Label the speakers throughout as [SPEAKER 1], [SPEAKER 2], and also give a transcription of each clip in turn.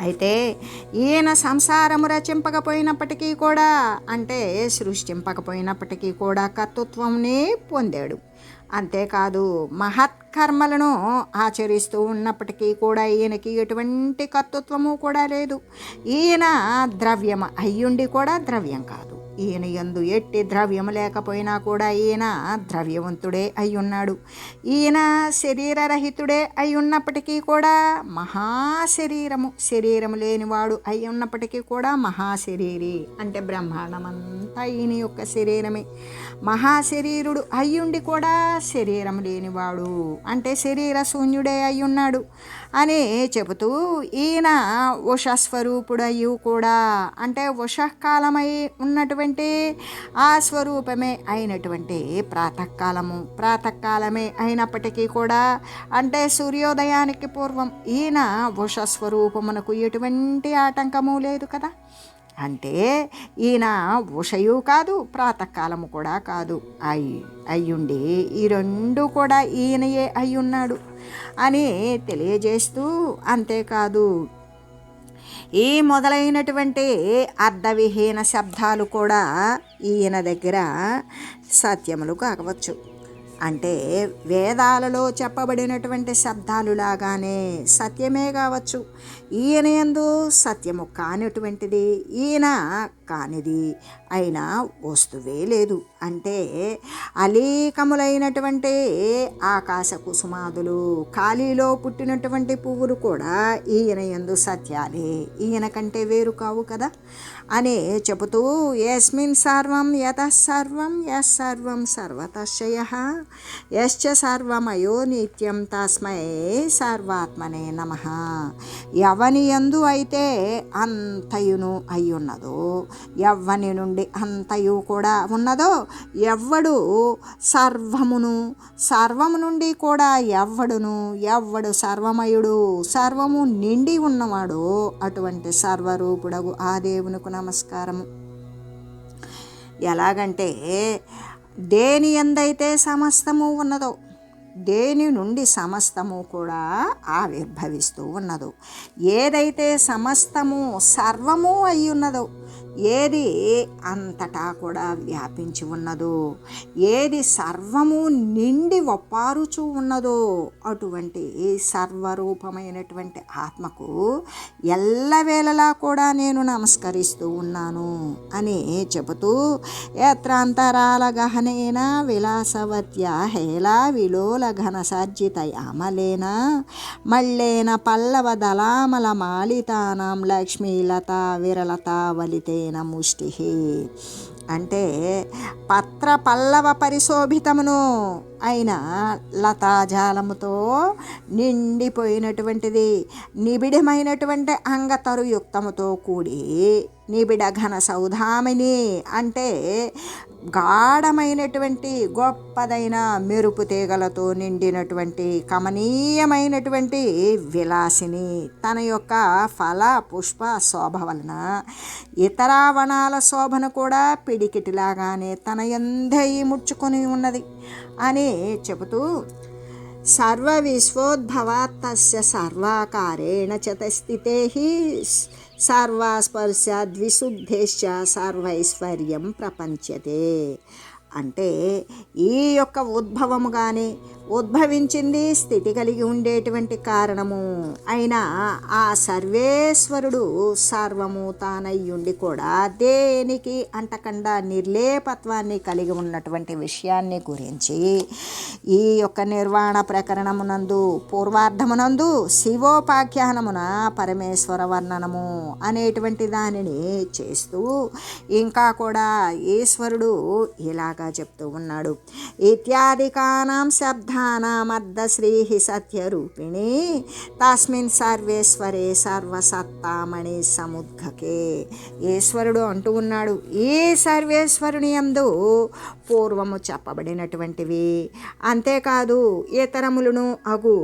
[SPEAKER 1] అయితే ఈయన సంసారము రచింపకపోయినప్పటికీ కూడా అంటే సృష్టింపకపోయినప్పటికీ కూడా కర్తృత్వంని పొందాడు. అంతేకాదు మహత్కర్మలను ఆచరిస్తూ ఉన్నప్పటికీ కూడా ఈయనకి ఎటువంటి కర్తృత్వము కూడా లేదు. ఈయన ద్రవ్యం అయ్యుండి కూడా ద్రవ్యం కాదు. ఈయన ఎందు ఎట్టి ద్రవ్యం లేకపోయినా కూడా ఈయన ద్రవ్యవంతుడే అయి ఉన్నాడు ఈయన శరీరరహితుడే అయి ఉన్నప్పటికీ కూడా మహాశరీరము శరీరము లేనివాడు అయ్యున్నప్పటికీ ఉన్నప్పటికీ కూడా మహాశరీరి అంటే బ్రహ్మాండమంతా ఈయన యొక్క శరీరమే. మహాశరీరుడు అయ్యుండి కూడా శరీరం లేనివాడు. అంటే శరీర శూన్యుడే అయి ఉన్నాడు అని చెబుతూ ఈయన ఉషస్వరూపుడయ్యు కూడా. అంటే ఉషకాలమై ఉన్నటువంటి ఆ స్వరూపమే అయినటువంటి ప్రాతకాలము. ప్రాతకాలమే అయినప్పటికీ కూడా అంటే సూర్యోదయానికి పూర్వం ఈయన ఉషస్వరూపమునకు ఎటువంటి ఆటంకము లేదు కదా. అంటే ఈయన ఉషయు కాదు ప్రాతకాలము కూడా కాదు. అయి అయ్యుండి ఈ రెండు కూడా ఈయనయే అయ్యున్నాడు అని తెలియజేస్తూ అంతేకాదు ఈ మొదలైనటువంటి అర్ధవిహీన శబ్దాలు కూడా ఈయన దగ్గర సత్యములు కావచ్చు అంటే వేదాలలో చెప్పబడినటువంటి శబ్దాలు లాగానే సత్యమే కావచ్చు. ఈయన ఎందు సత్యము కానిటువంటిది ఈయన కానిది అయినా వస్తువే లేదు. అంటే అలీకములైనటువంటి ఆకాశ కుసుమాదులు ఖాళీలో పుట్టినటువంటి పువ్వులు కూడా ఈయన ఎందు సత్యాలే. ఈయన కంటే వేరు కావు కదా? అని చెబుతూ యస్మిన్ సర్వం యత సర్వం యస్ సర్వం సర్వతశయ యశ్చ సర్వమయో నిత్యం తస్మై సర్వాత్మనే నమ. ఎవని ఎందు అయితే అంతయును అయ్యున్నదో ఎవ్వని నుండి అంతయు కూడా ఉన్నదో ఎవ్వడు సర్వమును సర్వము నుండి కూడా ఎవ్వడును ఎవ్వడు సర్వమయుడు సర్వము నిండి ఉన్నవాడు అటువంటి సర్వరూపుడగు ఆ దేవునికి నమస్కారము. ఎలాగంటే దేని ఎందైతే సమస్తము ఉన్నదో దేని నుండి సమస్తము కూడా ఆవిర్భవిస్తూ ఉన్నదో ఏదైతే సమస్తము సర్వము అయి ఉన్నదో ఏది అంతటా కూడా వ్యాపించి ఉన్నదో ఏది సర్వము నిండి ఒప్పారుచూ ఉన్నదో అటువంటి సర్వరూపమైనటువంటి ఆత్మకు ఎల్లవేళలా కూడా నేను నమస్కరిస్తూ ఉన్నాను అని చెబుతూ యత్రాంతరాల గహనేన విలాసవత్య హేలా విలోల ఘనసార్జిత యామలేన మళ్ళేన పల్లవ దళామల మాలితానాం లక్ష్మీలత విరలత వలితే ముష్టి అంటే పత్ర పల్లవ పరిశోభితమును అయిన లతాజాలముతో నిండిపోయినటువంటిది నిబిడమైనటువంటి అంగతరుయుక్తముతో కూడి నిబిడ ఘన సౌధామిని అంటే గాఢమైనటువంటి గొప్పదైన మెరుపు తీగలతో నిండినటువంటి కమనీయమైనటువంటి విలాసిని తన యొక్క ఫల పుష్ప శోభ వలన ఇతర వనాల శోభను కూడా పిడికిటిలాగానే తన ఎందే ముడ్చుకొని ఉన్నది. అని చెబుతూ సర్వ విశ్వోద్భవాత్తస్య సర్వాకారేణ చతస్థితే సర్వాస్పర్శ ద్విశుద్ధేశ్చ సర్వైశ్వర్యం ప్రపంచతే. అంటే ఈ యొక్క ఉద్భవము కానీ ఉద్భవించింది స్థితి కలిగి ఉండేటువంటి కారణము. అయినా ఆ సర్వేశ్వరుడు సర్వము తానయ్యుండి కూడా దేనికి అంటకుండా నిర్లేపత్వాన్ని కలిగి ఉన్నటువంటి విషయాన్ని గురించి ఈ యొక్క నిర్వాణ ప్రకరణమునందు పూర్వార్ధమునందు శివోపాఖ్యానమున పరమేశ్వర వర్ణనము అనేటువంటి దానిని చేస్తూ ఇంకా కూడా ఈశ్వరుడు ఇలాగా చెప్తూ ఉన్నాడు. ఇత్యాదికానాం శబ్ద శ్రీ సత్యరూపిణి. తస్మిన్ సర్వేశ్వరే సర్వసత్తామణి సముద్ఘకే. ఈశ్వరుడు అంటూ ఉన్నాడు ఈ సర్వేశ్వరుని యందు పూర్వము చెప్పబడినటువంటివి. అంతేకాదు ఇతరములను అగు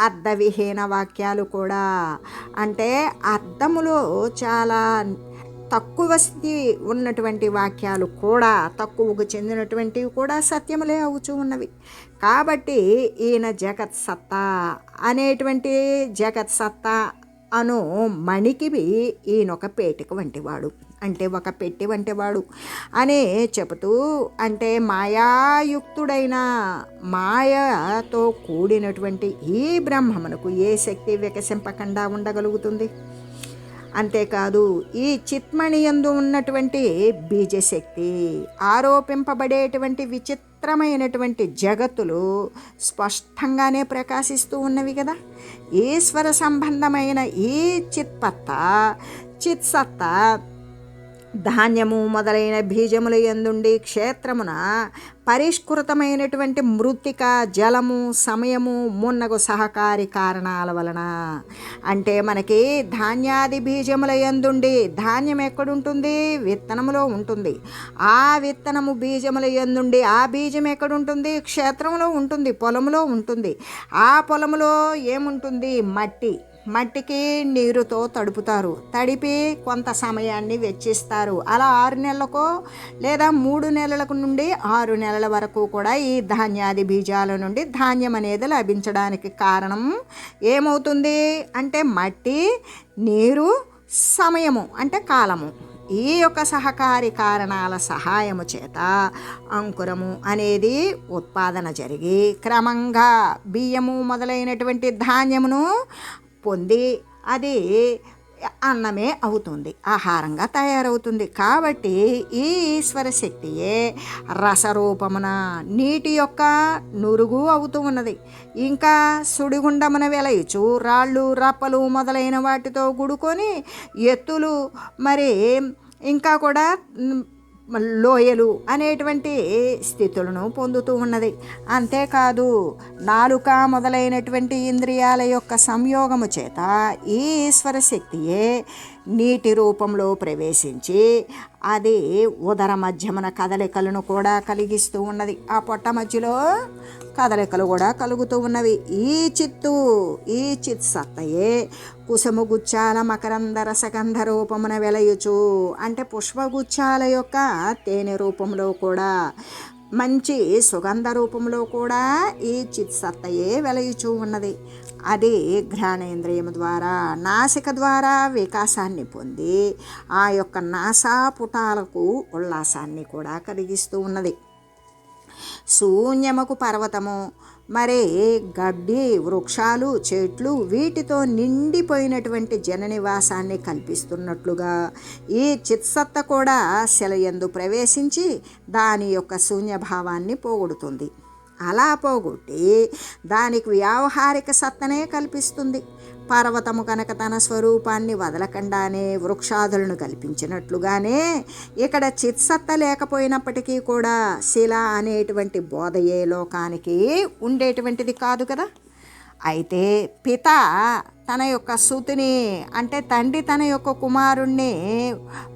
[SPEAKER 1] అర్ధవిహీన వాక్యాలు కూడా. అంటే అర్థములో చాలా తక్కువ స్థితి ఉన్నటువంటి వాక్యాలు కూడా తక్కువకు చెందినటువంటివి కూడా సత్యములే అవుతూ ఉన్నవి. కాబట్టి ఈయన జగత్ సత్తా అనేటువంటి జగత్ సత్తా అను మణికివి ఈయన ఒక పేటిక వంటివాడు. అంటే ఒక పెట్టి వంటివాడు అని చెబుతూ అంటే మాయాయుక్తుడైన మాయతో కూడినటువంటి ఈ బ్రహ్మమునకు ఏ శక్తి వికసింపకుండా ఉండగలుగుతుంది? అంతేకాదు ఈ చిత్మణి యందు ఉన్నటువంటి బీజశక్తి ఆరోపింపబడేటువంటి విచిత్రమైనటువంటి జగత్తులు స్పష్టంగానే ప్రకాశిస్తూ ఉన్నవి కదా. ఈశ్వర సంబంధమైన ఈ చిత్పత్త చిత్సత్త ధాన్యము మొదలైన బీజముల ఎందుండి క్షేత్రమున పరిష్కృతమైనటువంటి మృతిక జలము సమయము మున్నగు సహకారి కారణాల వలన. అంటే మనకి ధాన్యాది బీజముల ఎందుండి ధాన్యం ఎక్కడుంటుంది? విత్తనములో ఉంటుంది. ఆ విత్తనము బీజముల ఎందుండి ఆ బీజం ఎక్కడుంటుంది? క్షేత్రంలో ఉంటుంది పొలంలో ఉంటుంది. ఆ పొలములో ఏముంటుంది? మట్టి. మట్టికి నీరుతో తడుపుతారు. తడిపి కొంత సమయాన్ని వెచ్చిస్తారు. అలా ఆరు నెలలకు లేదా మూడు నెలలకు నుండి ఆరు నెలల వరకు కూడా ఈ ధాన్యాది బీజాల నుండి ధాన్యం అనేది లభించడానికి కారణం ఏమవుతుంది అంటే మట్టి నీరు సమయము అంటే కాలము. ఈ యొక్క సహకారి కారణాల సహాయము చేత అంకురము అనేది ఉత్పాదన జరిగి క్రమంగా బియ్యము మొదలైనటువంటి ధాన్యమును పొంది అది అన్నమే అవుతుంది ఆహారంగా తయారవుతుంది. కాబట్టి ఈ ఈశ్వర శక్తియే రసరూపమున నీటి యొక్క నురుగు అవుతూ ఉన్నది. ఇంకా సుడిగుండమున వెలయచు రాళ్ళు రప్పలు మొదలైన వాటితో గుడుకొని ఎత్తులు మరి ఇంకా కూడా లోయలు అనేటువంటి స్థితులను పొందుతూ ఉన్నది. అంతేకాదు నాలుక మొదలైనటువంటి ఇంద్రియాల యొక్క సంయోగము చేత ఈ ఈశ్వర శక్తియే నీటి రూపంలో ప్రవేశించి అది ఉదర మధ్యమున కదలికలను కూడా కలిగిస్తూ ఉన్నది. ఆ పొట్ట మధ్యలో కదలికలు కూడా కలుగుతూ ఉన్నవి. ఈ చిత్తు ఈ చిత్ సత్తయే కుసుమగుచ్చాల మకరందర సగంధ రూపమున వెలయుచు. అంటే పుష్పగుచ్చాల యొక్క తేనె రూపంలో కూడా మంచి సుగంధ రూపంలో కూడా ఈ చిత్ సత్తయే వెలయుచూ ఉన్నది. అది ఘ్రాణేంద్రియము ద్వారా నాసిక ద్వారా వికాసాన్ని పొంది ఆ యొక్క నాసాపుటాలకు ఉల్లాసాన్ని కూడా కలిగిస్తూ ఉన్నది. శూన్యముకు పర్వతము మరి గడ్డి వృక్షాలు చెట్లు వీటితో నిండిపోయినటువంటి జన నివాసాన్ని కల్పిస్తున్నట్లుగా ఈ చిత్సత్త కూడా శిలయందు ప్రవేశించి దాని యొక్క శూన్యభావాన్ని పోగొడుతుంది. అలా పోగొట్టి దానికి వ్యావహారిక సత్తనే కల్పిస్తుంది. పర్వతము కనుక తన స్వరూపాన్ని వదలకుండానే వృక్షాదులను కల్పించినట్లుగానే ఇక్కడ చిత్సత్త లేకపోయినప్పటికీ కూడా శిల అనేటువంటి బోధయే లోకానికి ఉండేటువంటిది కాదు కదా. అయితే పిత తన యొక్క సుతిని అంటే తండ్రి తన యొక్క కుమారుణ్ణి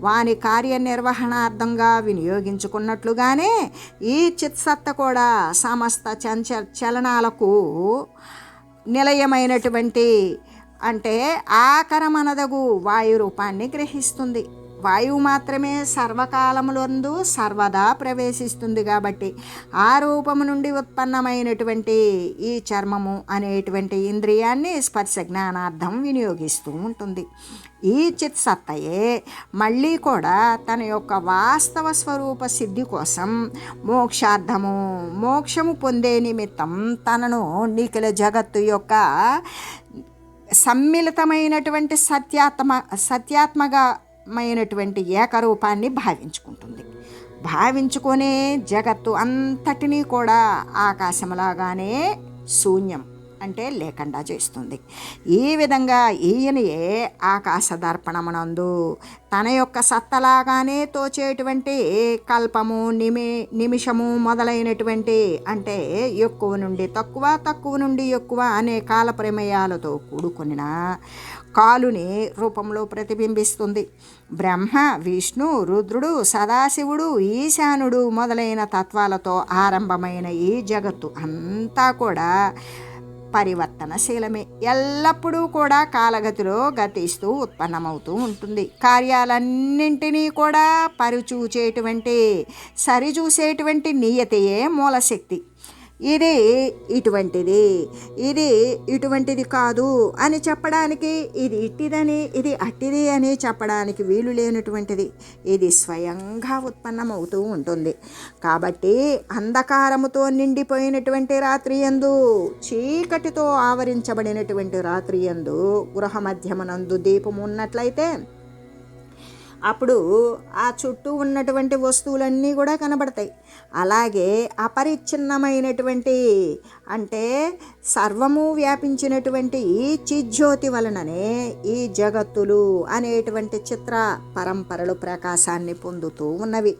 [SPEAKER 1] వాని కార్యనిర్వహణార్థంగా వినియోగించుకున్నట్లుగానే ఈ చిత్సత్త కూడా సమస్త చంచ చలనాలకు నిలయమైనటువంటి అంటే ఆకరమనదగు వాయు రూపాన్ని గ్రహిస్తుంది. వాయువు మాత్రమే సర్వకాలములందు సర్వదా ప్రవేశిస్తుంది కాబట్టి ఆ రూపము నుండి ఉత్పన్నమైనటువంటి ఈ చర్మము అనేటువంటి ఇంద్రియాన్ని స్పర్శ జ్ఞానార్థం వినియోగిస్తూ ఉంటుంది. ఈ చిత్సత్తయే మళ్ళీ కూడా తన యొక్క వాస్తవ స్వరూప సిద్ధి కోసం మోక్షార్థము మోక్షము పొందే నిమిత్తం తనను నిఖిల జగత్తు యొక్క సమ్మిళితమైనటువంటి సత్యాత్మ మైనటువంటి ఏకరూపాన్ని భావించుకుంటుంది. భావించుకునే జగత్తు అంతటినీ కూడా ఆకాశంలాగానే శూన్యం అంటే లేకుండా చేస్తుంది. ఈ విధంగా ఈయనయే ఆకాశ దర్పణమునందు తన యొక్క సత్తలాగానే తోచేటువంటి కల్పము నిమి నిమిషము మొదలైనటువంటి అంటే ఎక్కువ నుండి తక్కువ తక్కువ నుండి ఎక్కువ అనే కాల ప్రమేయాలతో కూడుకున్న కాలుని రూపంలో ప్రతిబింబిస్తుంది. బ్రహ్మ విష్ణు రుద్రుడు సదాశివుడు ఈశానుడు మొదలైన తత్వాలతో ఆరంభమైన ఈ జగత్తు అంతా కూడా పరివర్తనశీలమే. ఎల్లప్పుడూ కూడా కాలగతిలో గతిస్తూ ఉత్పన్నమవుతూ ఉంటుంది. కార్యాలన్నింటినీ కూడా పరిచూచేటువంటి సరిచూసేటువంటి నియతయే మూలశక్తి. ఇది ఇటువంటిది. ఇది ఇటువంటిది కాదు అని చెప్పడానికి ఇది ఇట్టిదని ఇది అట్టిది అని చెప్పడానికి వీలు లేనటువంటిది. ఇది స్వయంగా ఉత్పన్నమవుతూ ఉంటుంది. కాబట్టి అంధకారముతో నిండిపోయినటువంటి రాత్రి ఎందు చీకటితో ఆవరించబడినటువంటి రాత్రి ఎందు గృహ మధ్యమనందు దీపం ఉన్నట్లయితే అప్పుడు ఆ చుట్టూ ఉన్నటువంటి వస్తువులన్నీ కూడా కనబడతాయి. అలాగే అపరిచ్ఛిన్నమైనటువంటి అంటే సర్వము వ్యాపించినటువంటి ఈ చిజ్యోతి వలననే ఈ జగత్తులు అనేటువంటి చిత్ర పరంపరలు ప్రకాశాన్ని పొందుతూ ఉన్నవి.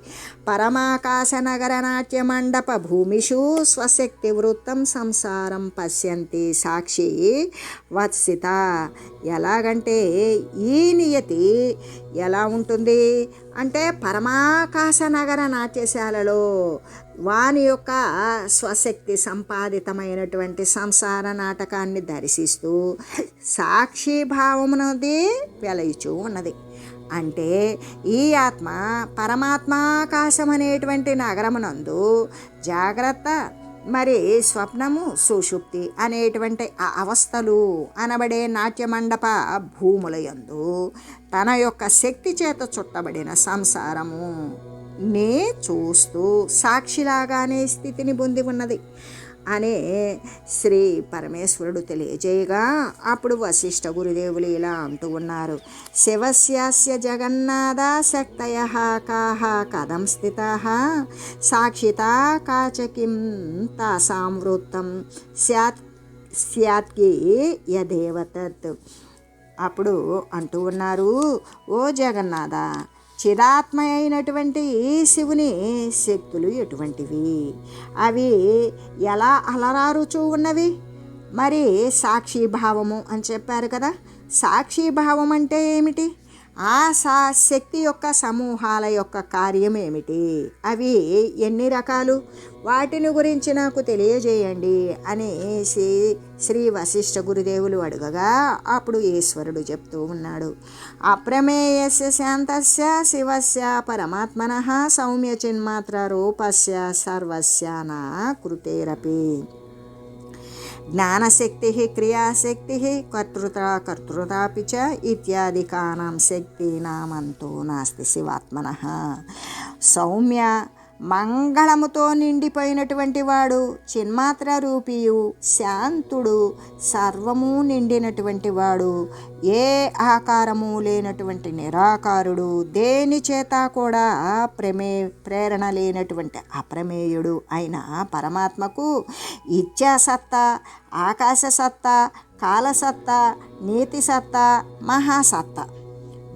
[SPEAKER 1] పరమాకాశ నగర నాట్య మండప భూమిషు స్వశక్తి వృత్తం సంసారం పశ్యంతి సాక్షి వత్సిత. ఎలాగంటే ఈ నియతి ఎలా ఉంటుంది? అంటే పరమాకాశ నగర నాట్యశాలలో వాని యొక్క స్వశక్తి సంపాదితమైనటువంటి సంసార నాటకాన్ని దర్శిస్తూ సాక్షిభావమునది వెలయిచూ ఉన్నది. అంటే ఈ ఆత్మ పరమాత్మాకాశం అనేటువంటి నగరమునందు జాగ్రత్త మరి స్వప్నము సుషుప్తి అనేటువంటి ఆ అవస్థలు అనబడే నాట్యమండప భూములయందు తన యొక్క శక్తి చేత చుట్టబడిన సంసారము. నే చూస్తూ సాక్షిలాగానే స్థితిని పొంది ఉన్నది అనే శ్రీ పరమేశ్వరుడు తెలియజేయగా అప్పుడు వశిష్ఠ గురుదేవులు ఇలా అంటూ ఉన్నారు. శివస్యాస్య జగన్నాథ శక్తయ కాహ కథం స్థిత సాక్షిత కాచకిం తాసాం వృత్తం స్యాత్ స్యాత్కి యదేవతత్. అప్పుడు అంటూ ఉన్నారు ఓ జగన్నాథ చిదాత్మ అయినటువంటి శివుని శక్తులు ఎటువంటివి? అవి ఎలా అలరారుచూ ఉన్నవి? మరి సాక్షిభావము అని చెప్పారు కదా. సాక్షిభావం అంటే ఏమిటి? ఆ సా శక్తి యొక్క సమూహాల యొక్క కార్యం ఏమిటి అవి ఎన్ని రకాలు? వాటిని గురించి నాకు తెలియజేయండి అని శ్రీ శ్రీ వశిష్ఠ గురుదేవులు అడగగా అప్పుడు ఈశ్వరుడు చెప్తూ ఉన్నాడు. అప్రమేయస్య శాంతస్య శివస్య పరమాత్మన సౌమ్య చిన్మాత్ర రూపస్య సర్వస్యాన కృతేరపి. ज्ञानशक्तिः क्रियाशक्तिः कर्तृता कर्तृतापि च इत्यादिकानां शक्तीनामन्तो नास्ति शिवात्मनः। सौम्या మంగళముతో నిండిపోయినటువంటి వాడు చిన్మాత్ర రూపియు శాంతుడు సర్వము నిండినటువంటి వాడు ఏ ఆకారము లేనటువంటి నిరాకారుడు దేని చేత కూడా ప్రమే ప్రేరణ లేనటువంటి అప్రమేయుడు అయిన పరమాత్మకు ఇచ్చాసత్తా ఆకాశ సత్తా కాలసత్తా నీతి సత్తా మహాసత్తా.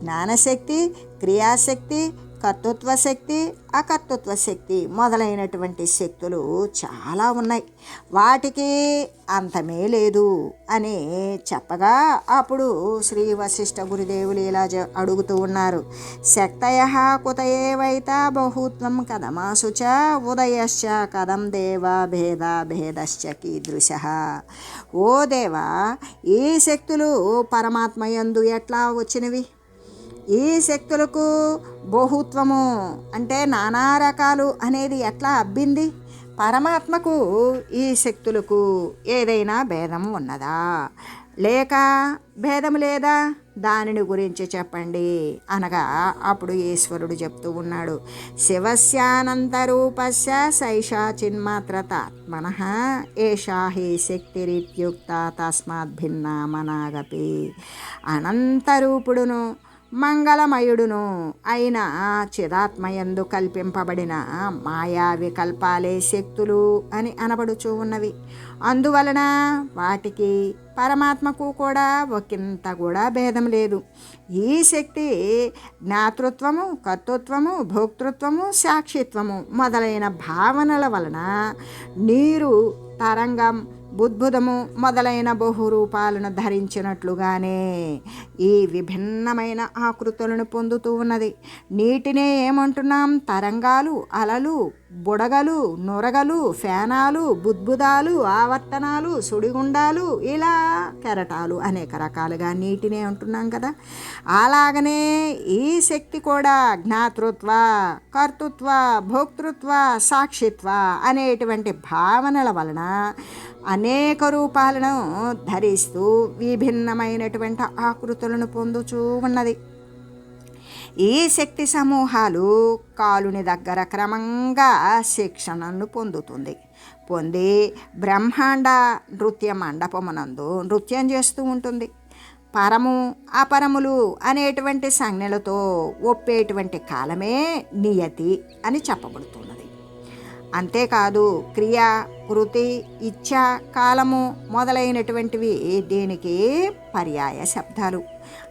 [SPEAKER 1] జ్ఞానశక్తి క్రియాశక్తి కర్తృత్వ శక్తి అకర్తృత్వ శక్తి మొదలైనటువంటి శక్తులు చాలా ఉన్నాయి. వాటికి అంతమే లేదు అని చెప్పగా అప్పుడు శ్రీ వశిష్ఠ గురుదేవులు ఇలా జ- అడుగుతూ ఉన్నారు. శక్తయ కుతయేవైత బహుత్వం కథమాసుచ ఉదయశ్చ కథం దేవ భేద భేదశ్చ కీదృశ. ఓ దేవా ఈ శక్తులు పరమాత్మయందు ఎట్లా వచ్చినవి? ఈ శక్తులకు బహుత్వము? అంటే నానా రకాలు అనేది ఎట్లా అబ్బింది? పరమాత్మకు ఈ శక్తులకు ఏదైనా భేదం ఉన్నదా? లేక భేదం లేదా? దానిని గురించి చెప్పండి అనగా అప్పుడు ఈశ్వరుడు చెప్తూ ఉన్నాడు. శివస్యానంతరూపస్య సైషా చిన్మాత్రతాత్మన ఏషా హి శక్తిరిత్యుక్త తస్మాత్ భిన్నామనాగపి అనంతరూపుడును మంగళమయుడును. అయిన చిదాత్మయందు కల్పింపబడిన మాయా వికల్పాలే శక్తులు అని అనబడుచూ ఉన్నవి. అందువలన వాటికి పరమాత్మకు కూడా ఒకంత కూడా భేదం లేదు. ఈ శక్తి జ్ఞాతృత్వము కర్తృత్వము భోక్తృత్వము సాక్షిత్వము మొదలైన భావనల వలన నీరు తరంగం బుద్భుదము మొదలైన బహురూపాలను ధరించినట్లుగానే ఈ విభిన్నమైన ఆకృతులను పొందుతూ ఉన్నది. నీటినే ఏమంటున్నాం? తరంగాలు అలలు బుడగలు నొరగలు ఫేనాలు బుద్భుదాలు ఆవర్తనాలు సుడిగుండాలు ఇలా కెరటాలు అనేక రకాలుగా నీటినే ఉంటున్నాం కదా. అలాగనే ఈ శక్తి కూడా జ్ఞాతృత్వ కర్తృత్వ భోక్తృత్వ సాక్షిత్వ అనేటువంటి భావనల వలన అనేక రూపాలను ధరిస్తూ విభిన్నమైనటువంటి ఆకృతులను పొందుచూ ఉన్నది. ఈ శక్తి సమూహాలు కాలుని దగ్గర క్రమంగా శిక్షణను పొందుతుంది. పొంది బ్రహ్మాండ నృత్య మండపమునందు నృత్యం చేస్తూ ఉంటుంది. పరము అపరములు అనేటువంటి సంజ్ఞలతో ఒప్పేటువంటి కాలమే నియతి అని చెప్పబడుతున్నది. అంతేకాదు క్రియ కృతి ఇచ్ఛ కాలము మొదలైనటువంటివి దీనికి పర్యాయ శబ్దాలు.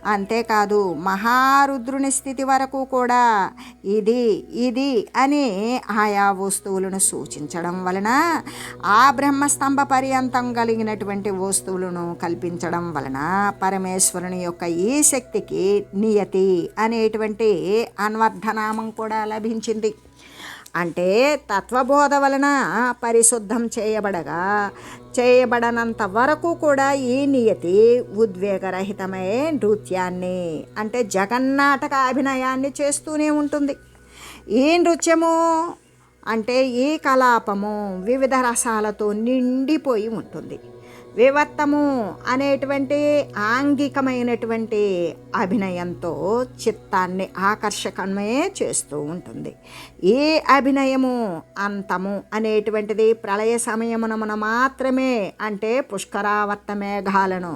[SPEAKER 1] అంతేకాదు మహారుద్రుని స్థితి వరకు కూడా ఇది ఇది అని ఆయా వస్తువులను సూచించడం వలన ఆ బ్రహ్మస్తంభ పర్యంతం కలిగినటువంటి వస్తువులను కల్పించడం వలన పరమేశ్వరుని యొక్క ఈ శక్తికి నియతి అనేటువంటి అన్వర్ధనామం కూడా లభించింది. అంటే తత్వబోధ వలన పరిశుద్ధం చేయబడగా చేయబడనంత వరకు కూడా ఈ నియతి ఉద్వేగరహితమే నృత్యాన్ని అంటే జగన్నాటక అభినయాన్ని చేస్తూనే ఉంటుంది. ఈ నృత్యము అంటే ఈ కలాపము వివిధ రసాలతో నిండిపోయి ఉంటుంది. వివర్తము అనేటువంటి ఆంగికమైనటువంటి అభినయంతో చిత్తాన్ని ఆకర్షకమే చేస్తూ ఉంటుంది. ఈ అభినయము అంతము అనేటువంటిది ప్రళయ సమయమునమున మాత్రమే అంటే పుష్కరావర్త మేఘాలను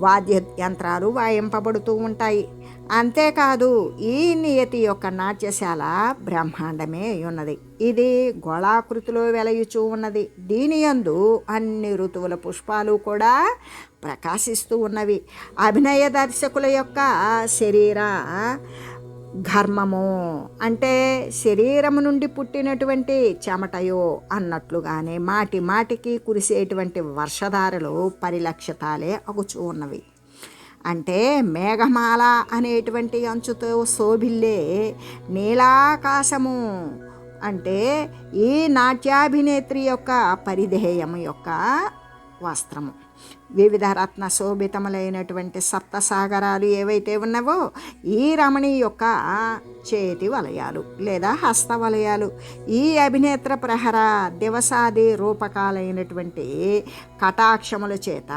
[SPEAKER 1] వాద్య యంత్రాలు వాయింపబడుతూ ఉంటాయి. అంతేకాదు ఈ నియతి యొక్క నాట్యశాల బ్రహ్మాండమే ఉన్నది. ఇది గోళాకృతిలో వెలయుచూ ఉన్నది. దీని యందు అన్ని ఋతువుల పుష్పాలు కూడా ప్రకాశిస్తూ ఉన్నవి. అభినయ దర్శకుల యొక్క శరీర ఘర్మము అంటే శరీరము నుండి పుట్టినటువంటి చెమటయో అన్నట్లుగానే మాటి మాటికి కురిసేటువంటి వర్షధారలు పరిలక్షితాలే అగుచూ ఉన్నవి. అంటే మేఘమాల అనేటువంటి అంచుతో శోభిల్లే నీలాకాశము. అంటే ఈ నాట్యాభినేత్రి యొక్క పరిధేయము యొక్క వస్త్రము. వివిధ రత్న శోభితములైనటువంటి సప్తసాగరాలు ఏవైతే ఉన్నావో ఈ రమణి యొక్క చేతి వలయాలు లేదా హస్త వలయాలు. ఈ అభినేత్ర ప్రహర దివసాది రూపకాలైనటువంటి కటాక్షముల చేత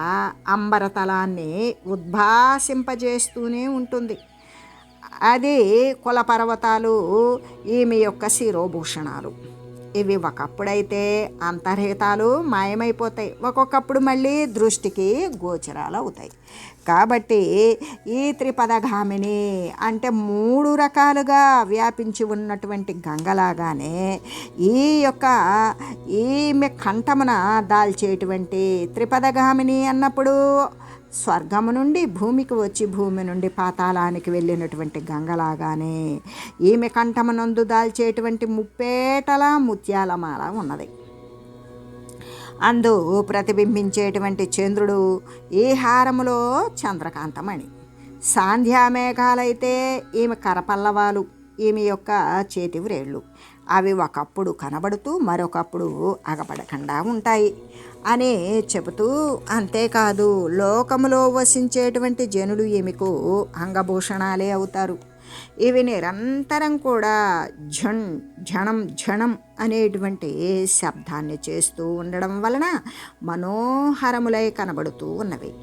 [SPEAKER 1] అంబరతలాన్ని ఉద్భాసింపజేస్తూనే ఉంటుంది. అది కుల పర్వతాలు ఈమె యొక్క శిరోభూషణాలు. ఇవి ఒకప్పుడైతే అంతర్హితాలు మాయమైపోతాయి. ఒక్కొక్కప్పుడు మళ్ళీ దృష్టికి గోచరాలు అవుతాయి కాబట్టి ఈ త్రిపదగామిని అంటే మూడు రకాలుగా వ్యాపించి ఉన్నటువంటి గంగలాగానే ఈ యొక్క ఈమె కంఠమున దాల్చేటువంటి త్రిపదగామిని అన్నప్పుడు స్వర్గము నుండి భూమికి వచ్చి భూమి నుండి పాతాళానికి వెళ్ళినటువంటి గంగలాగానే ఈమె కంఠమునందు దాల్చేటువంటి ముప్పేటల ముత్యాలమాల ఉన్నది. అందు ప్రతిబింబించేటువంటి చంద్రుడు ఈ హారములో చంద్రకాంతమణి. సాంధ్యామేఘాలైతే ఈమె కరపల్లవాలు ఈమె యొక్క చేతి వ్రేళ్ళు. అవి ఒకప్పుడు కనబడుతూ మరొకప్పుడు అగపడకుండా ఉంటాయి అని చెబుతూ అంతేకాదు లోకములో వసించేటువంటి జనులు ఈమెకు అంగభూషణాలే అవుతారు. ఇవి నిరంతరం కూడా ఝణ్ ఝణం ఝణం అనేటువంటి శబ్దాన్ని చేస్తూ ఉండడం వలన మనోహరములై కనబడుతూ ఉన్నవి.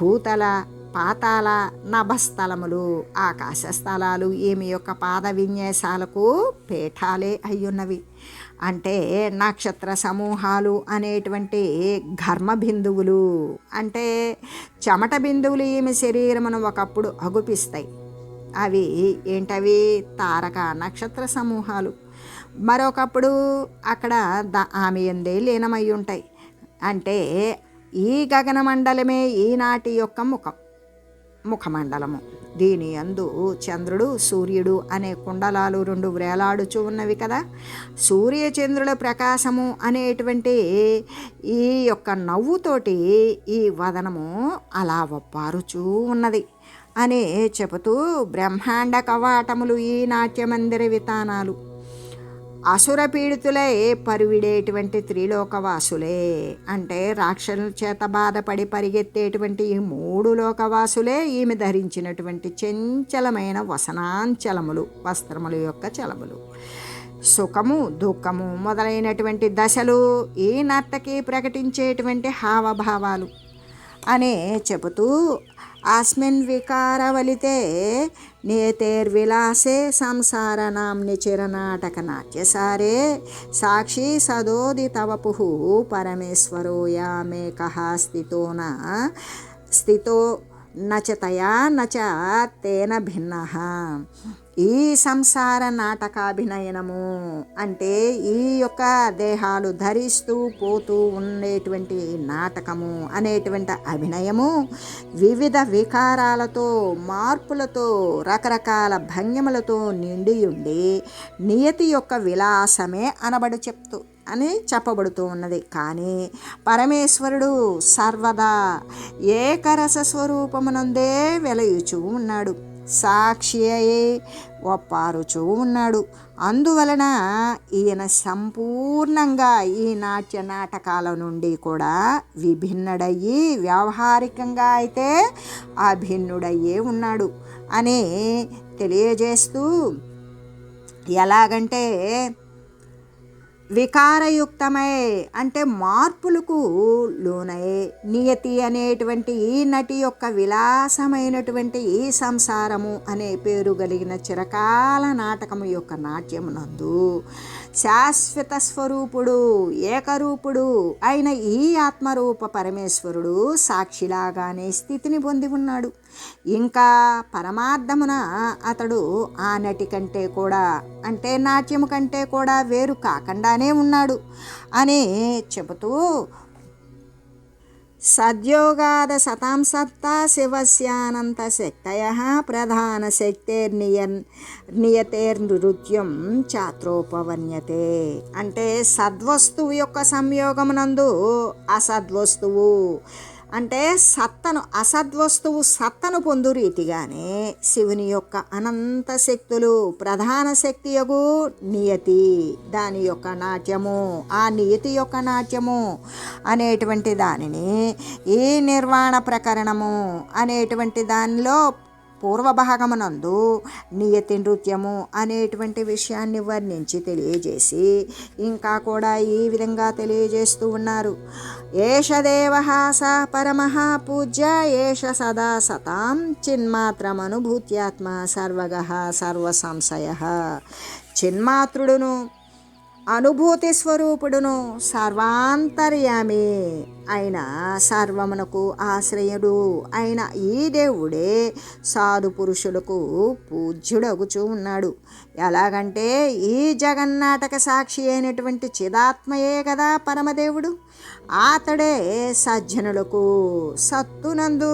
[SPEAKER 1] భూతల పాతాల నభస్థలములు ఆకాశ స్థలాలు ఈమె యొక్క పాద విన్యాసాలకు పీఠాలే అయ్యున్నవి. అంటే నక్షత్ర సమూహాలు అనేటువంటి ఘర్మ బిందువులు. అంటే చెమట బిందువులు ఈమె శరీరమును ఒకప్పుడు అగుపిస్తాయి. అవి ఏంటవి? తారక నక్షత్ర సమూహాలు. మరొకప్పుడు అక్కడ ద ఆమె ఎందే లీనమై ఉంటాయి. అంటే ఈ గగనమండలమే ఈనాటి యొక్క ముఖం. ముఖమండలము. దీని అందు చంద్రుడు సూర్యుడు అనే కుండలాలు రెండు వ్రేలాడుచూ ఉన్నవి కదా. సూర్యచంద్రుల ప్రకాశము అనేటువంటి ఈ యొక్క నవ్వుతోటి ఈ వదనము అలా వప్పారుచూ ఉన్నది. అని చెబుతూ బ్రహ్మాండ కవాటములు ఈ నాట్యమందిర వితానాలు. అసుర పీడితులే పరువిడేటువంటి త్రిలోకవాసులే అంటే రాక్షసుల చేత బాధపడి పరిగెత్తేటువంటి ఈ మూడు లోకవాసులే ఈమె ధరించినటువంటి చంచలమైన వసనాంచలములు వస్త్రముల యొక్క చలములు. సుఖము దుఃఖము మొదలైనటువంటి దశలు ఈ నర్తకి ప్రకటించేటువంటి హావభావాలు. అనే చెబుతూ అస్మిన్ వికారవలితే నేతేర్విలాసే సంసారనాంని చిరనాటక నాట్యసారే సాక్షి సదోదితవపు పరమేశ్వరో యామేకః స్థితో స్థితో నచతయా నచ తేన భిన్న. ఈ సంసార నాటకాభినయనము అంటే ఈ యొక్క దేహాలు ధరిస్తూ పోతూ ఉండేటువంటి నాటకము అనేటువంటి అభినయము వివిధ వికారాలతో మార్పులతో రకరకాల భంగిమలతో నిండి ఉండి నియతి యొక్క విలాసమే అనబడి చెప్తూ అని చెప్పబడుతూ ఉన్నది. కానీ పరమేశ్వరుడు సర్వదా ఏకరస స్వరూపమునందే వెలయుచూ ఉన్నాడు. సాక్షి అయి ఒప్పారుచూ ఉన్నాడు. అందువలన ఈయన సంపూర్ణంగా ఈ నాట్య నాటకాల నుండి కూడా విభిన్నడయ్యి వ్యావహారికంగా అయితే అభిన్నుడయ్యే ఉన్నాడు అని తెలియజేస్తూ ఎలాగంటే వికారయుక్తమై. అంటే మార్పులకు లోనై నియతి అనేటువంటి ఈ నటి యొక్క విలాసమైనటువంటి ఈ సంసారము అనే పేరు కలిగిన చిరకాల నాటకము యొక్క నాట్యమునందు శాశ్వత స్వరూపుడు ఏకరూపుడు అయిన ఈ ఆత్మరూప పరమేశ్వరుడు సాక్షిలాగానే స్థితిని పొంది ఉన్నాడు. ఇంకా పరమార్థమున అతడు ఆనటి కంటే కూడా అంటే నాట్యము కంటే కూడా వేరు కాకుండానే ఉన్నాడు అని చెబుతూ సద్యోగాద శతాం సత్తా శివస్యానంత శక్తయ ప్రధాన శక్తేర్నియన్ నియతేర్నృత్యం చాత్రోపవన్యతే. అంటే సద్వస్తువు యొక్క సంయోగమునందు అసద్వస్తువు అంటే సత్తను అసద్వస్తువు సత్తను పొందు రీతిగానే శివుని యొక్క అనంత శక్తులు ప్రధాన శక్తి యొగు నియతి. దాని యొక్క నాట్యము ఆ నియతి యొక్క నాట్యము అనేటువంటి దానిని ఈ నిర్వాణ ప్రకరణము అనేటువంటి దానిలో పూర్వభాగమునందు నియతి నృత్యము అనేటువంటి విషయాన్ని వర్ణించి తెలియజేసి ఇంకా కూడా ఈ విధంగా తెలియజేస్తూ ఉన్నారు. ఏష దేవ స పరమ పూజ్య ఏష సదా సతాం చిన్మాత్రమనుభూత్యాత్మ సర్వగ సర్వసంశయ. చిన్మాత్రుడును అనుభూతి స్వరూపుడును సర్వాంతర్యామి అయిన సర్వమునకు ఆశ్రయుడు అయిన ఈ దేవుడే సాధు పురుషులకు పూజ్యుడగుచూ ఉన్నాడు. ఎలాగంటే ఈ జగన్నాటక సాక్షి అయినటువంటి చిదాత్మయే కదా పరమదేవుడు. అతడే సజ్జనులకు సత్తునందు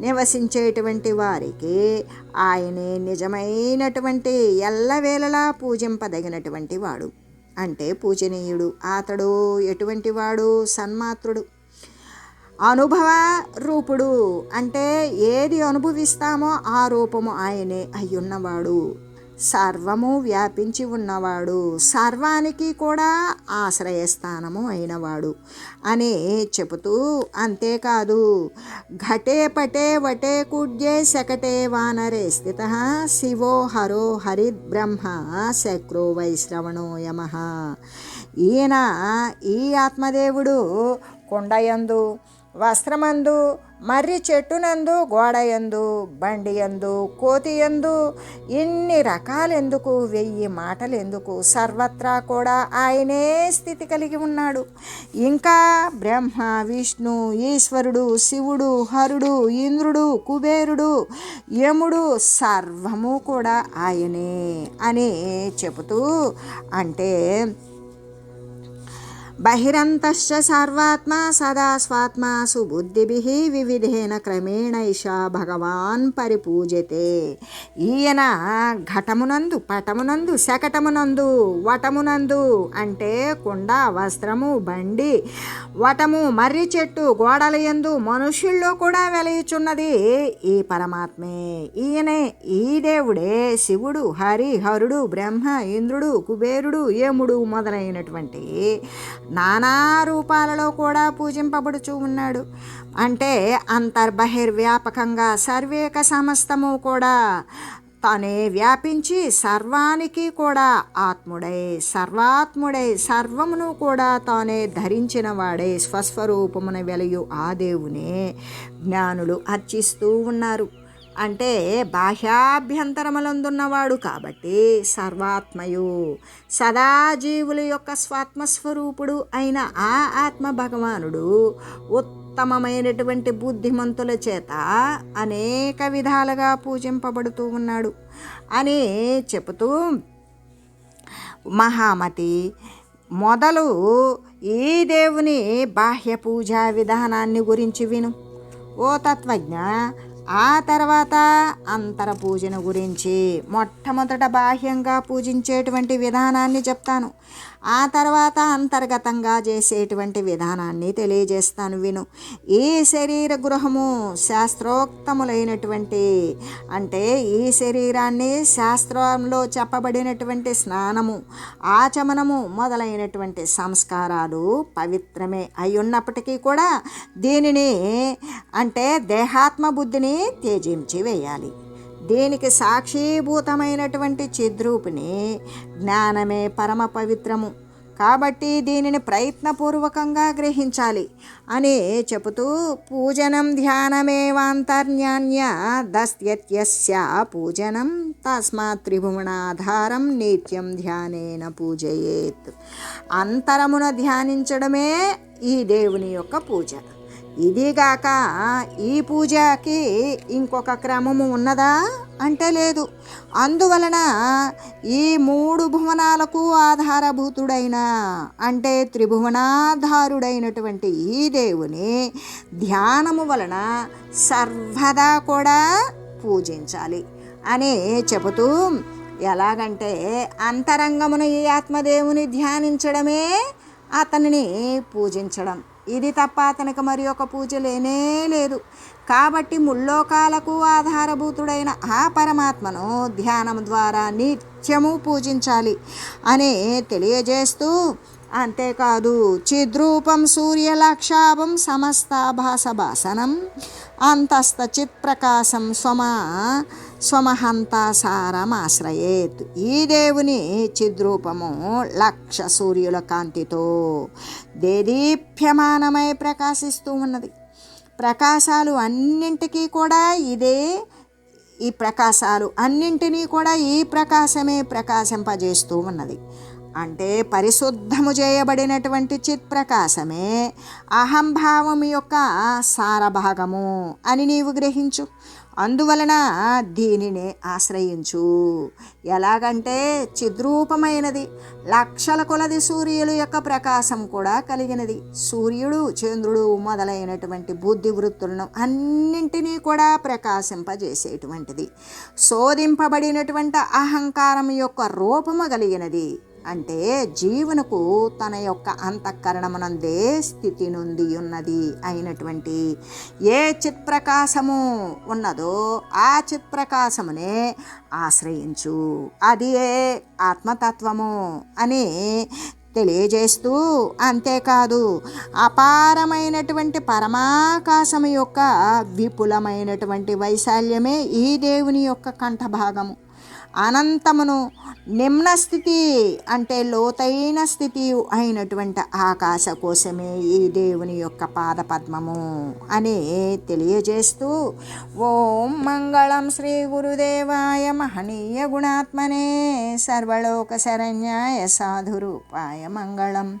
[SPEAKER 1] నివసించేటువంటి వారికి ఆయనే నిజమైనటువంటి ఎల్లవేళలా పూజింపదగినటువంటి వాడు. అంటే పూజనీయుడు. అతడు ఎటువంటి వాడు? సన్మాత్రుడు. అనుభవ రూపుడు. అంటే ఏది అనుభవిస్తామో ఆ రూపము ఆయనే అయ్యున్నవాడు. సర్వము వ్యాపించి ఉన్నవాడు. సర్వానికి కూడా ఆశ్రయస్థానము అయినవాడు అని చెబుతూ అంతేకాదు. ఘటే పటే వటే కుడ్యే శకటే వానరే స్థిత శివో హరో హరిబ్రహ్మ శక్రో వైశ్రవణో యమ. ఈయన ఈ ఆత్మదేవుడు కొండయందు వస్త్రమందు మర్రి చెట్టునందు గోడయందు బండియందు కోతియందు ఇన్ని రకాలెందుకు వెయ్యి మాటలెందుకు సర్వత్రా కూడా ఆయనే స్థితి కలిగి ఉన్నాడు. ఇంకా బ్రహ్మ విష్ణు ఈశ్వరుడు శివుడు హరుడు ఇంద్రుడు కుబేరుడు యముడు సర్వము కూడా ఆయనే అని చెబుతూ అంటే బహిరంతశ్చ సర్వాత్మ సదా స్వాత్మ సుబుద్ధిభిః వివిధేన క్రమేణైషా భగవాన్ పరిపూజతే ఈయన ఘటమునందు పటమునందు శకటమునందు వటమునందు అంటే కుండ వస్త్రము బండి వటము మర్రి చెట్టు గోడల ఎందు మనుషుల్లో కూడా వెలయుచున్నది ఈ పరమాత్మే. ఈయనే ఈ దేవుడే శివుడు హరి హరుడు బ్రహ్మ ఇంద్రుడు కుబేరుడు యముడు మొదలైనటువంటి నానా రూపాలలో కూడా పూజింపబడుచూ ఉన్నాడు. అంటే అంతర్బహిర్వ్యాపకంగా సర్వేక సమస్తము కూడా తానే వ్యాపించి సర్వానికి కూడా ఆత్ముడై సర్వాత్ముడై సర్వమును కూడా తానే ధరించిన వాడే స్వస్వరూపమున వెలయు ఆ దేవునే. జ్ఞానులు అర్చిస్తూ ఉన్నారు. అంటే బాహ్యాభ్యంతరములందున్నవాడు కాబట్టి సర్వాత్మయు సదా జీవుల యొక్క స్వాత్మస్వరూపుడు అయిన ఆ ఆత్మ భగవానుడు ఉత్తమమైనటువంటి బుద్ధిమంతుల చేత అనేక విధాలుగా పూజింపబడుతూ ఉన్నాడు. అని చెబుతూ మహామతి మొదలు ఈ దేవుని బాహ్య పూజా విధానాన్ని గురించి విను. ఓ తత్వజ్ఞ ఆ తర్వాత అంతర పూజన గురించి మొట్టమొదట బాహ్యంగా పూజించేటువంటి విధానాన్ని చెప్తాను. ఆ తర్వాత అంతర్గతంగా చేసేటువంటి విధానాన్ని తెలియజేస్తాను విను. ఈ శరీర గృహము శాస్త్రోక్తములైనటువంటి అంటే ఈ శరీరాన్ని శాస్త్రంలో చెప్పబడినటువంటి స్నానము ఆచమనము మొదలైనటువంటి సంస్కారాలు పవిత్రమే అయి ఉన్నప్పటికీ కూడా దీనిని అంటే దేహాత్మ బుద్ధిని త్యజించి వేయాలి దీనికి సాక్షీభూతమైనటువంటి చిద్రూపిణి జ్ఞానమే పరమ పవిత్రము. కాబట్టి దీనిని ప్రయత్నపూర్వకంగా గ్రహించాలి అని చెబుతూ పూజనం ధ్యానమేవాంతర్న్యాన్య దస్త్యత్యస్య పూజనం తస్మాత్ త్రిభువనాధారం నిత్యం ధ్యానేన పూజయేత్. అంతరమున ధ్యానించడమే ఈ దేవుని యొక్క పూజ. ఇదిగాక ఈ పూజకి ఇంకొక క్రమము ఉన్నదా? అంటే లేదు. అందువలన ఈ మూడు భువనాలకు ఆధారభూతుడైన అంటే త్రిభువనాధారుడైనటువంటి ఈ దేవుని ధ్యానము వలన సర్వదా కూడా పూజించాలి అని చెబుతూ ఎలాగంటే అంతరంగమున ఈ ఆత్మదేవుని ధ్యానించడమే అతనిని పూజించడం. ఇది తప్ప అతనికి మరి ఒక పూజ లేనే లేదు. కాబట్టి ముల్లోకాలకు ఆధారభూతుడైన ఆ పరమాత్మను ధ్యానం ద్వారా నిత్యము పూజించాలి అని తెలియజేస్తూ అంతేకాదు చిద్రూపం సూర్యలక్షాభం సమస్తాభాస భాసనం అంతస్థ చిత్ప్రకాశం స్వమా స్వమహంతాసారమాశ్రయేత్ ఈ దేవుని చిద్రూపము లక్ష సూర్యుల కాంతితో దేదీప్యమానమై ప్రకాశిస్తూ ఉన్నది. ప్రకాశాలు అన్నింటికీ కూడా ఇదే ఈ ప్రకాశాలు అన్నింటినీ కూడా ఈ ప్రకాశమే ప్రకాశింపజేస్తూ ఉన్నది. అంటే పరిశుద్ధము చేయబడినటువంటి చిత్ ప్రకాశమే అహంభావం యొక్క సారభాగము అని నీవు గ్రహించు. అందువలన దీనిని ఆశ్రయించు. ఎలాగంటే చిద్రూపమైనది. లక్షల కొలది సూర్యుల యొక్క ప్రకాశం కూడా కలిగినది. సూర్యుడు చంద్రుడు మొదలైనటువంటి బుద్ధి వృత్తులను అన్నింటినీ కూడా ప్రకాశింపజేసేటువంటిది. శోధింపబడినటువంటి అహంకారం యొక్క రూపము కలిగినది. అంటే జీవనకు తన యొక్క అంతఃకరణమునందే స్థితి నుండి ఉన్నది అయినటువంటి ఏ చిత్ప్రకాశము ఉన్నదో ఆ చిత్ప్రకాశమునే ఆశ్రయించు. అది ఏ ఆత్మతత్వము అని తెలియజేస్తూ అంతేకాదు అపారమైనటువంటి పరమాకాశము యొక్క విపులమైనటువంటి వైశాల్యమే ఈ దేవుని యొక్క కంఠభాగము. అనంతమును నిమ్న స్థితి అంటే లోతైన స్థితి అయినటువంటి ఆకాశ కోసమే ఈ దేవుని యొక్క పాదపద్మము అని తెలియజేస్తూ ఓం మంగళం శ్రీ గురుదేవాయ మహనీయ గుణాత్మనే సర్వలోక శరణ్యాయ సాధురూపాయ మంగళం.